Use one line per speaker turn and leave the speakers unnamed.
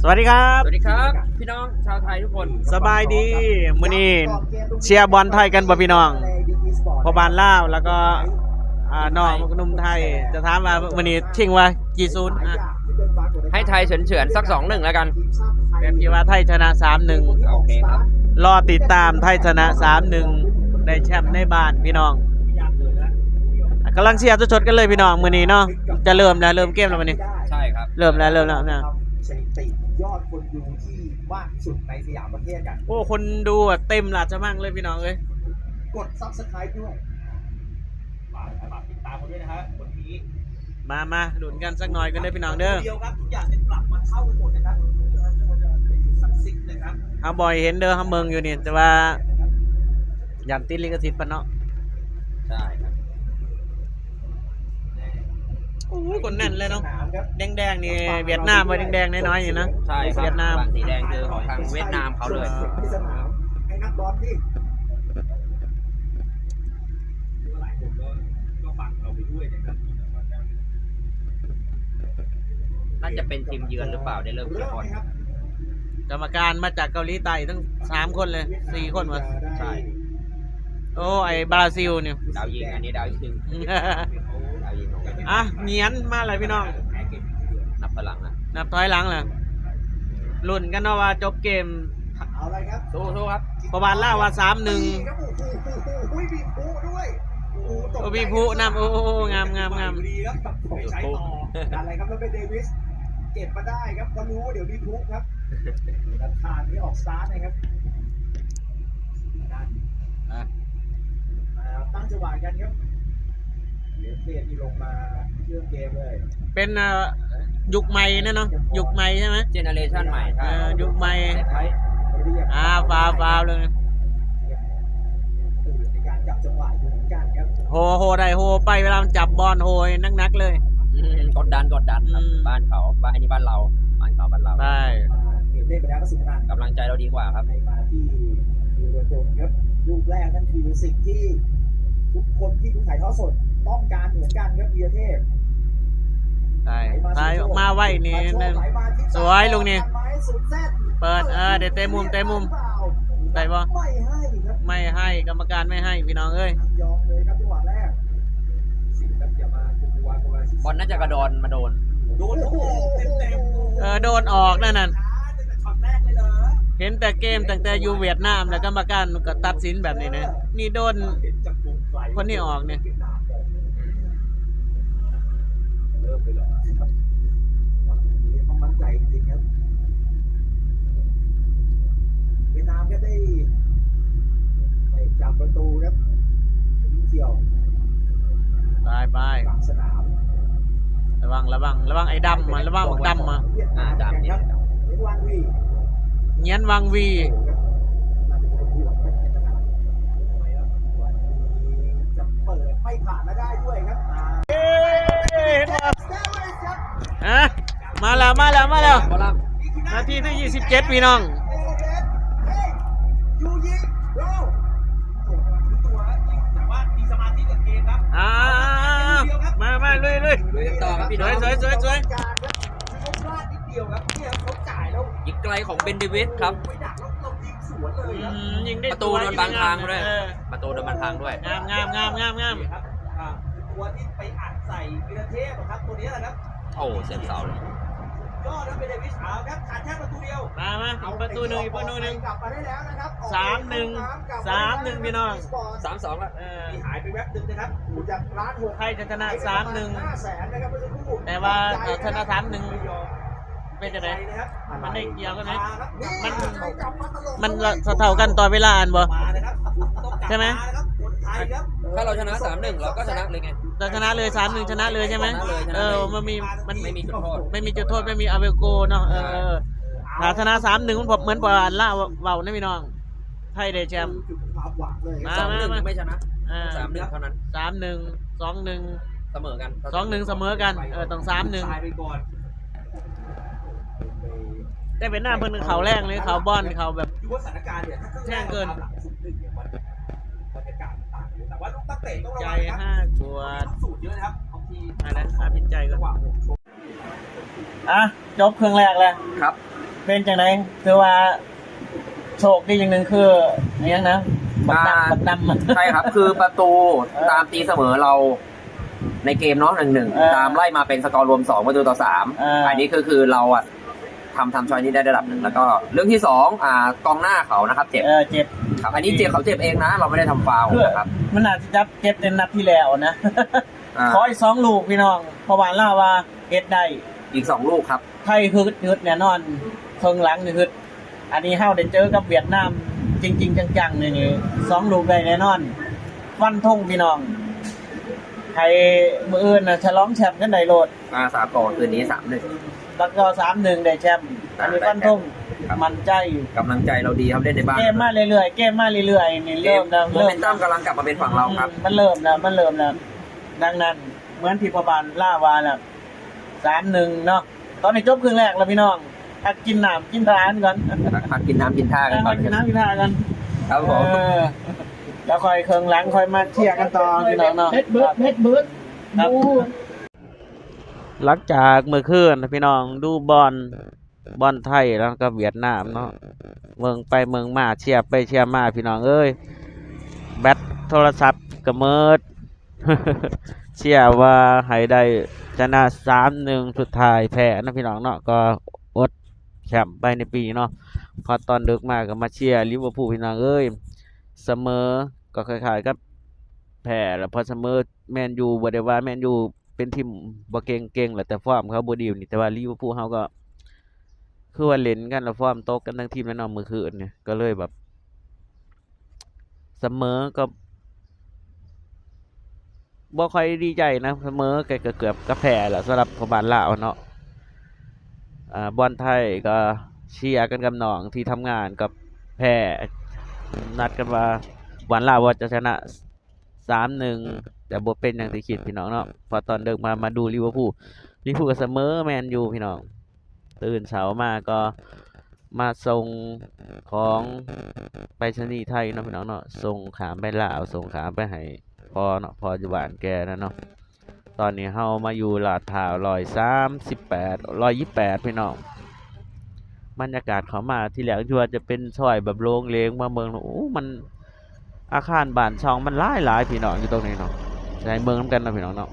สวัสดีครับ
สวัสดีครับ พี่น้องชาวไทยทุกคน
สบายดีมื้อนี้เชียร์บอลไทยกันบ่พี่น้องพอบานลาวแล้วก็อ่าน้องหนุ่มไทย จะถามว่ามื้อนี้ชิงว่ากี่ศูนย์อะ
ให้ไทยเฉือนๆสักสองหนึ่งแล้วกัน
แบบที่ว่าไทยชนะ3-1
โอเคครับ
รอติดตามไทยชนะ3-1ได้แชมป์ในบ้านพี่น้องกำลังเชียร์สดๆกันเลยพี่น้องมื้อนี้เนาะจะเริ่มแล้วเริ่มเกมแล้วมื้อนี้
ใช่ครับ
เริ่มแล้วเริ่มแล้วนะ
สถิติยอดคนดูที่มากที่สุดในสยามประเทศกัน
โอ้ คนดูอะเต็มราชมังเลยพี่น้องเอ้ย
กดซับสไครต์ด้วยฝากฝากติดตามกันด้วยนะฮะวันนี้
มามาหลุนกันสักหน่อยกันเลยพี่น้องเด้อ
เดียวครับทุกอย่างจะกลับมาเข้ากันหมดนะครับศักดิ์สิทธิ์นะครับ
เฮาบ่อยเห็นเด้อเฮาเมืองอยู่นี่แต่ว่า ยันติดลิขสิทธิ์ปะเนาะ
ใช่ครับ
โอ้ยคนแน่นเลยเนาะ
สมครับ
แดงๆนี่เวียดนามไว้แดงๆน้อยๆอยู่นะ
ใช่ครับ
เวียดนาม
ฝั่งสีแดงคือของทางเวียดนามเขาเลย
ที่สนามให้นักบอลที่หลายคนก็ก็ฟังเราไปด้วยนะครับ
น่าจะเป็นทีมเยือนหรือเปล่าได้เริ่มเชียร์บอล
ครับ
กรรมการมาจากเกาหลีใต้ทั้งสามคนเลยสี่คนวะ
ใช่
โอ้ไอ้บราซิลเนี่ย
ดาวยิงอันนี้ดาวยิงดาวยิงข อง
อะเนียนมาเลยพี่น้อง
นับพลังนะ
นับถอยหลังเลยลุ้นกันเนาะว่าจบเกม
เอาเลยครับ
สู้ๆครับ
ประมาณล่าว่าสามหนึ่ง
ครับโอ้โหโอ้โหมีผู้ด้วยโอ้โหตก
โอ้
ใจ
มีผู้นำโอ้โหงามงามงาม
ดีครับไม่ใช้ต่ออะไรครับแล้วเป็นเดวิสเก็บมาได้ครับเพราะรู้ว่าเดี๋ยวมีผู้ครับดันทานนี้ออกสตาร์ทนะครับด้าน
อะ
มาตั้งจังหวะกันครับ เดี๋ยวเทียที่ลงมาเชื่อมเกมเลย
เป็นเอ่อยุคใหม่นะเนาะยุคใหม่ใช่ไหม
เจเนอเรชันใหม่ใช่
เออยุคใหม่
เซตไว้
เรียก
อ่าฟาวฟาวเลย
ตื่นในการจับจังหวะอยู่เหมือนกันครับ
โหโหได้โหไปเวลามันจับบอลโหยนักๆเลย
อืมกดดันกดดันครับ
อืม
บ้านเขาบ้านอันนี้บ้านเราบ้านเขาบ้านเรา
ไป
เกมเล่นไปแล้วก็สุดท้าย
กำลังใจเราดีกว่าครับ
ในมาที่ยูโรโดนครับลูกแรกนั่นคือสิ่งที่ทุกคนที่ดูถ่ายทอดสด ต้องการเหมือนกันครับวีรเทพ
ไปไปออกมาไว้นี่นั่นสวยลูกนี่เปิดเออเดี๋ยวเตะมุมเตะมุมได้ปะ
ไม่ให้ครับ
ไม่ให้กรรมการไม่ให้พี่น้องเอ้ย
ยอมเลยครับจังหวะแรกสิครับอย่ามาคุมวางประมาณสิ
บอลน่าจะกระโดนมาโดน
โดนโอ้โหเต็มเต็ม
เออโดนออกนั่นน่ะ
ตั้งแต่ช็อตแรกเลยเหรอ
เห็นแต่เกมตั้งแต่อยู่เวียดนามแล้วกรรมการก็ตัดสินแบบนี้นะนี่โดน
เห็นจากมุมไกล
คนนี้ออกเนี่ย
เริ่มเลยเหรอครับวันนี้เขามั่นใจจริงครับเวียดนามก็ได้ไปจับประตูครับเที่ยว
ไปไป
กลางสนาม
ระวังระวังระวังไอ้ดำมาระวังบักดำมา
อ่าดำเนี่ย
เวียดนามวี
เงี้ยนวังวี
จะเปิดไม่ผ่านมาได้ด้วยครับอ่า
เอ้ยเห็นปะ
เซเว่นครับ
อะ มาแล้วมาแล้วมาแล้ว
บอลลัม
นาทีที่ 27 พี่น้อง
เอเดนเฮ้ยยูยิงโรโอ้โหรู้ตัวยิงแต่ว่ามีสมาธิกับเกมครับ
อ่ามามาลุยลุย
ลุยกันต่อครับพี่
ส
น้อ
วย
ง
สวยสวยสวย
การครับเขาพลาดนิดเดียวครับเนี่ยเขาจ่ายแล้ว
ยิงไกลของเบนเดวิสครับ
ไม่ดักแล้วเรายิงสวนเลย
อื
ครับ
มยิงได้
ประตูโดนบังทางด้วย
เออ
ประตูโดนบันทางด้วย
งามงามงามงามงาม
นี่ครับอ่าตัวที่ไปอัดใส่วีรเทพอะครับตัวนี้แหละครับ
โอ้เสียบเสาเลย
ยอดครับเป็นเดวิสเอาครับขาดแค่ประตูเดียว
มามาอีกประตูหนึ่งอีกประตูหนึ่ง
กลับมาได้แล้วนะครับออกไป
สามหนึ่ง
กลับ
สามหนึ่งพี่น้อง
สามสองแล้ว
เออ
มีหายไปแวบหนึ่งนะครับอยู่จากร้านหก
ใครจะชนะสามหนึ่ง
ห้าแสนนะครับเมื่อสักครู่
แต่ว่าเอ่อชนะสามหนึ่ง
ไม่ยอม
เป็นจะไง
นะครับ
มันได้เกี่ยวกันไหม
ครับ
มัน
กลับาตลก
มันเท่ากันต่อเวลาอันบ่
มานะครับต้องกลับ
ใช่ไหมา
นะครับคนไทยครับ
ถ้าเราชนะสามหนึ่งเราก็ชนะเลยไง
เราชนะเลยสามหนึ่งชนะเลยใช่ไหม
ชนะเลยชนะเลย
เออมันมีมัน
ไม่มีจุดโทษ
ไม่มีจุดโทษไม่มีอาเวโกเนาะเออเออถ้าชนะสามหนึ่งมันผมเหมือนปานล่าเบานะพี่น้องไทยได้แชมป์
จุดความหวังเลย
มา
สองหนึ่งไม่ชนะ
อ่า
สามหนึ่งเท่านั้น
สามหนึ่งสองหนึ่ง
เสมอกัน
สองหนึ่งเสมอกันเออต้องสามหนึ่ง
ทรายไปก่อน
แต่เป็นหน้าเพิ่นเขาแรงเลยเขาบอลเขาแบบ
ดูว่าสถานการณ์เนี่ยถ้าครึ่
แจ้งเกิน
แรตามหลังสุดหนึ่งเนี่ยมันบ รรยากาศต่างอยู่แต่ว่าลูกตั้งเตะต้องระ
ใจ
วังนะครับ
ห้าขวด
ต้องสูตรเยอะนะครับบางที
อะไรอาพินใจก็
จังหวะหกชก
อะจบเครื่องแรกแล้ว
ครับ
เป็นจังไดคือว่า โชคดีอย่างหนึ่งคืออะไรอย่างนะบักดำบักดำมัน
ใช่ครับ คือประตูตามตีเสมอเราในเกมเนาะหนึ่งหนึ่ง
เออ
ตามไล่มาเป็นสกอร์รวมสองประตูต่อสาม
เอออั
อันนี้คือคือเราอะทำทำชอยนี้ได้ระดับหนึ่งแล้วก็ เรื่องที่สองอ่ากองหน้าเขานะครับ เจ็บ
เออเจ็บ
ครับ อันนี้เจ็บเขาเจ็บเองนะ เราไม่ได้ทำฟาวล์
เพื่อ
นะครับ
มันอาจจะจับเจ็บในนัดที่แล้วนะ
อ่า
ขออีกสองลูกพี่น้องเพราะว่าล่าว่าเฮ็ดได้
อีกสองลูกครับ
ไทยฮึดฮึดแน่นอนเทิงหลังนี่ฮึดอันนี้เฮาได้เจอกับเวียดนามจริง ๆ จังๆนี่นี่สองลูกได้แน่นอน ฟันธงพี่น้องไทยมืออื่นน่ะฉลองแชมป์กันได้โลด
อาสากอร์คืนนี้สามหนึ่ง
แล้วก็สามหนึ่งได้แชมป์ อันนี้ฟันธง
ครับ
มั่นใจ
กำลังใจเราดีครับเล่นในบ้าน
เกมมาเรื่อยๆเกมมาเรื่อยๆนี่เริ่มแล้ว
โม
เริ่
เม
ม
นตัมกำลังกลับมาเป็นฝั่งเราครับ
มันเริ่มแล้วมันเริ่มแล้วดังนั้นเหมือนที่พอบานล่าวาแล้วสามหนึ่งเนาะตอนนี้จบครึ่งแรกแล้วพี่น้องพักกินน้ำกินทานก่อน
พักกินน้ำกินท่ากันก่
พั
อน
กกินน้ำกินทานกัน
ครับผม
เออแล้วค่อยเครื่องหลังค่อยมาเชียร์กันต่อพี่น้องเนาะ
เพชรเบิร์ดเพชรเบิร์ด
ครับ
ดู
หลังจากเมื่อคืนนะพี่น้องดูบอล บอลไทยแล้วก็เวียดนามเนาะเมืองไปเมืองมาเชียร์ไปเชียร์มาพี่น้องเอ้ยแบตโทรศัพท์ก็เมิดเชียร์ว่าให้ได้ชนะสามหนึ่งสุดท้ายแพ้นะพี่น้องเนาะก็อดแชมป์ไปในปีนี้เนาะพอตอนดึกมาก็มาเชียร์ลิเวอร์พูลพี่น้องเอ้ยเสมอก็คล้ายๆกับแพ้แล้วพอเสมอแมนยูบ่ได้ว่าแมนยูเป็นทีมบ่เก่งๆแหละแต่ฟอร์มเขาบ่ดีนี่แต่ว่าลิเวอร์พูลเฮาก็ คือว่าเล่นกันแล้วฟอร์มตกกันทั้งทีมแล้วนาะมื้อคืนเนี่ยก็เลยแบบเสมอก็บ่ค่อยดีใจนะเสมอก็ก็เกือบก็แพ้แหละสำหรับพบานลาวเนาะอ่าบอลไทยก็เชียร์กันกับน้องที่ทำงานกับแพ้นัดกันว่าหวานลาวว่าจะชนะ3-1แต่บ่เป็นอย่างที่คิดพี่น้องเนาะพอตอนเดิกมามาดูลิเวอร์พูลลิเวอร์พูลก็เสมอแมนยูพี่น้อง ตื่นเช้ามาก็มาส่งของไปรษณีย์ไทยเนาะพี่น้องเนาะส่งขามไปลาวส่งขามไปให้พอเนาะพออยู่บ้านแกนะเนาะตอนนี้เฮามาอยู่ลาดพร้าวร้อยสามสิบแปดร้อยยี่แปดพี่น้องบรรยากาศเขามาที่แรกที่ว่าจะเป็นซอยแบบโล่งเลงมาเมืองเนาะโอ้มันอาคารบ้านช่องมันหลายหลายพี่น้องอยู่ตรงนี้เนาะในเมืองน้ำกันนะพี่น้องเนาะ